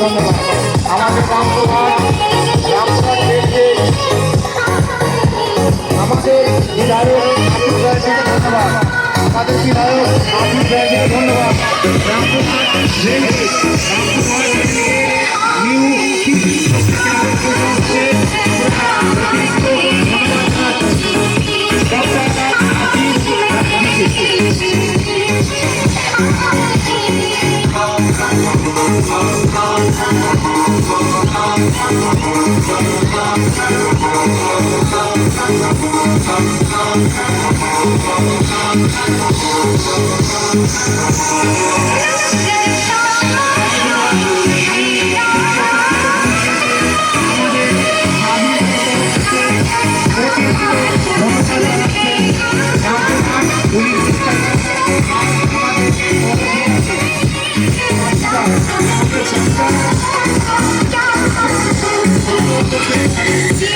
ধন্যবাদ। আমাদের রামপুরহাট রেলকে আমাদের বিধায়ক রায়কে ধন্যবাদ। আমাদের বিধায়ক আতিফ রায়কে ধন্যবাদ। Yeah. Yeah.